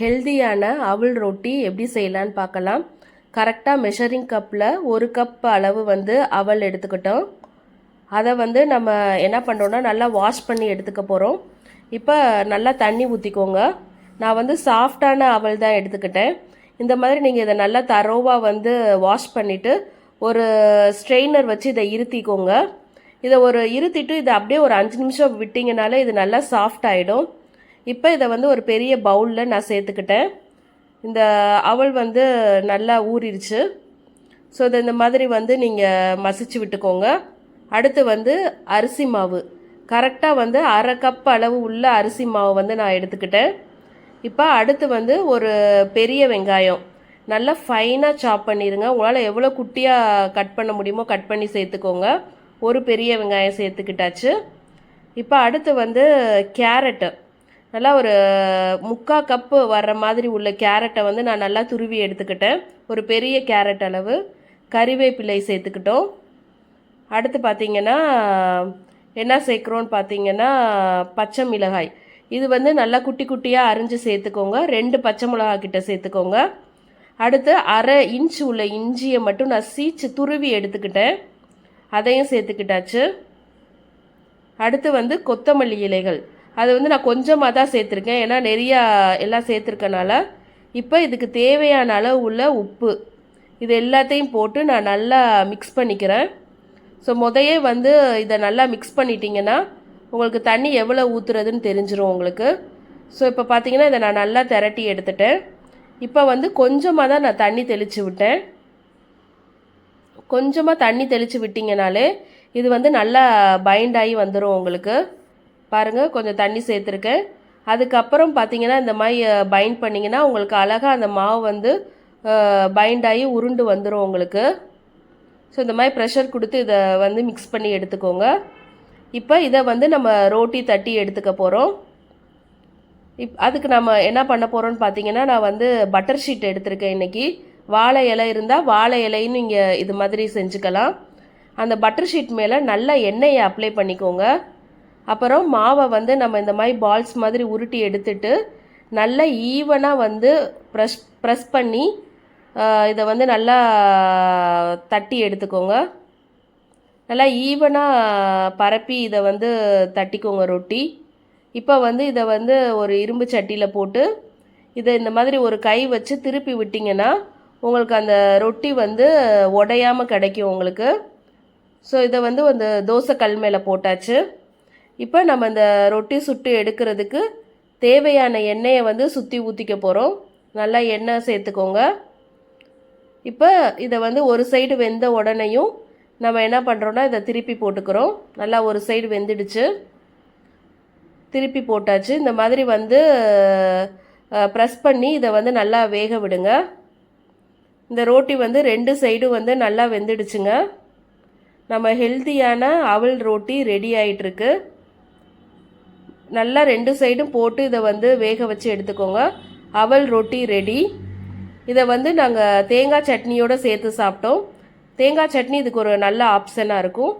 ஹெல்தியான அவல் ரொட்டி எப்படி செய்யலான்னு பார்க்கலாம். கரெக்டாக மெஷரிங் கப்பில் ஒரு கப் அளவு வந்து அவல் எடுத்துக்கிட்டோம். அதை வந்து நம்ம என்ன பண்ணுறோன்னா நல்லா வாஷ் பண்ணி எடுத்துக்க போகிறோம் இப்போ நல்லா தண்ணி ஊற்றிக்கோங்க நான் வந்து சாஃப்டான அவல் தான் எடுத்துக்கிட்டேன். இந்த மாதிரி நீங்கள் இதை நல்லா தரோவாக வந்து வாஷ் பண்ணிவிட்டு ஒரு ஸ்ட்ரெயினர் வச்சு இதை இருத்திக்கோங்க. இதை ஒரு இருத்திட்டு இதை அப்படியே ஒரு அஞ்சு நிமிஷம் விட்டிங்கனாலே இது நல்லா சாஃப்ட் ஆகிடும் இப்போ இதை வந்து ஒரு பெரிய பவுலில் நான் சேர்த்துக்கிட்டேன். இந்த அவள் வந்து நல்லா ஊறிடுச்சு. ஸோ இதை இந்த மாதிரி வந்து நீங்கள் மசிச்சு விட்டுக்கோங்க. அடுத்து வந்து அரிசி மாவு. கரெக்டாக வந்து அரை கப் அளவு உள்ள அரிசி மாவு வந்து நான் எடுத்துக்கிட்டேன். இப்போ அடுத்து வந்து ஒரு பெரிய வெங்காயம். நல்லா ஃபைனாக சாப் பண்ணிடுங்க உங்களால் எவ்வளோ குட்டியாக கட் பண்ண முடியுமோ கட் பண்ணி சேர்த்துக்கோங்க. ஒரு பெரிய வெங்காயம் சேர்த்துக்கிட்டாச்சு. இப்போ அடுத்து வந்து கேரட்டு நல்லா ஒரு முக்கா கப்பு வர்ற மாதிரி உள்ள கேரட்டை வந்து நான் நல்லா துருவி எடுத்துக்கிட்டேன். ஒரு பெரிய கேரட் அளவு. கறிவேப்பிலை சேர்த்துக்கிட்டோம். அடுத்து பார்த்தீங்கன்னா என்ன சேர்க்குறோன்னு பார்த்தீங்கன்னா பச்சை மிளகாய். இது வந்து நல்லா குட்டி குட்டியாக அரிஞ்சு சேர்த்துக்கோங்க. ரெண்டு பச்சை மிளகாய் கிட்ட சேர்த்துக்கோங்க. அடுத்து அரை இன்ச் உள்ள இஞ்சியை மட்டும் நான் சீச்சு துருவி எடுத்துக்கிட்டேன். அதையும் சேர்த்துக்கிட்டாச்சு. அடுத்து வந்து கொத்தமல்லி இலைகள். அது வந்து நான் கொஞ்சமாக தான் சேர்த்துருக்கேன். ஏன்னா நிறையா எல்லாம் சேர்த்துருக்கனால இப்போ இதுக்கு தேவையான அளவு உள்ள உப்பு. இது எல்லாத்தையும் போட்டு நான் நல்லா மிக்ஸ் பண்ணிக்கிறேன். ஸோ முதையே வந்து இதை நல்லா மிக்ஸ் பண்ணிட்டீங்கன்னா உங்களுக்கு தண்ணி எவ்வளோ ஊற்றுறதுன்னு தெரிஞ்சிடும் உங்களுக்கு. ஸோ இப்போ பார்த்தீங்கன்னா இதை நான் நல்லா திரட்டி எடுத்துட்டேன். இப்போ வந்து கொஞ்சமாக தான் நான் தண்ணி தெளித்து விட்டேன். கொஞ்சமாக தண்ணி தெளித்து விட்டிங்கனாலே இது வந்து நல்லா பைண்ட் ஆகி வந்துடும் உங்களுக்கு. பாருங்கள் கொஞ்சம் தண்ணி சேர்த்துருக்கேன். அதுக்கப்புறம் பார்த்தீங்கன்னா இந்த மாதிரி பைண்ட் பண்ணிங்கன்னா உங்களுக்கு அழகாக அந்த மாவு வந்து பைண்ட் ஆகி உருண்டு வந்துடும் உங்களுக்கு. ஸோ இந்த மாதிரி ப்ரெஷர் கொடுத்து இதை வந்து மிக்ஸ் பண்ணி எடுத்துக்கோங்க. இப்போ இதை வந்து நம்ம ரோட்டி தட்டி எடுத்துக்க போகிறோம் இப் அதுக்கு நம்ம என்ன பண்ண போகிறோம்னு பார்த்தீங்கன்னா நான் வந்து பட்டர் ஷீட் எடுத்திருக்கேன் இன்றைக்கி வாழை இலை இருந்தால் வாழை இலைன்னு இங்கே இது மாதிரி செஞ்சுக்கலாம். அந்த பட்டர் ஷீட் மேலே நல்லா எண்ணெயை அப்ளை பண்ணிக்கோங்க. அப்புறம் மாவை வந்து நம்ம இந்த மாதிரி பால்ஸ் மாதிரி உருட்டி எடுத்துட்டு நல்லா ஈவனாக வந்து ப்ரெஷ் ப்ரெஸ் பண்ணி இதை வந்து நல்லா தட்டி எடுத்துக்கோங்க. நல்லா ஈவனாக பரப்பி இதை வந்து தட்டிக்கோங்க ரொட்டி. இப்போ வந்து இதை வந்து ஒரு இரும்பு சட்டியில் போட்டு இதை இந்த மாதிரி ஒரு கை வச்சு திருப்பி விட்டிங்கன்னா உங்களுக்கு அந்த ரொட்டி வந்து உடையாமல் கிடைக்கும் உங்களுக்கு. ஸோ இதை வந்து அந்த தோசை கல் மேலே போட்டாச்சு. இப்போ நம்ம இந்த ரொட்டி சுட்டு எடுக்கிறதுக்கு தேவையான எண்ணெயை வந்து சுற்றி ஊற்றிக்க போகிறோம் நல்லா எண்ணெய் சேர்த்துக்கோங்க. இப்போ இதை வந்து ஒரு சைடு வெந்த உடனேயும் நம்ம என்ன பண்ணுறோன்னா இதை திருப்பி போட்டுக்கிறோம். நல்லா ஒரு சைடு வெந்துடுச்சு. திருப்பி போட்டாச்சு. இந்த மாதிரி வந்து ப்ரெஸ் பண்ணி இதை வந்து நல்லா வேக விடுங்க. இந்த ரோட்டி வந்து ரெண்டு சைடும் வந்து நல்லா வெந்துடுச்சுங்க. நம்ம ஹெல்த்தியான அவல் ரோட்டி ரெடி ஆகிட்டுருக்கு நல்லா ரெண்டு சைடும் போட்டு இதை வந்து வேக வச்சு எடுத்துக்கோங்க. அவல் ரொட்டி ரெடி இதை வந்து நாங்கள் தேங்காய் சட்னியோடு சேர்த்து சாப்பிட்டோம். தேங்காய் சட்னி இதுக்கு ஒரு நல்ல ஆப்ஷனாக இருக்கும்.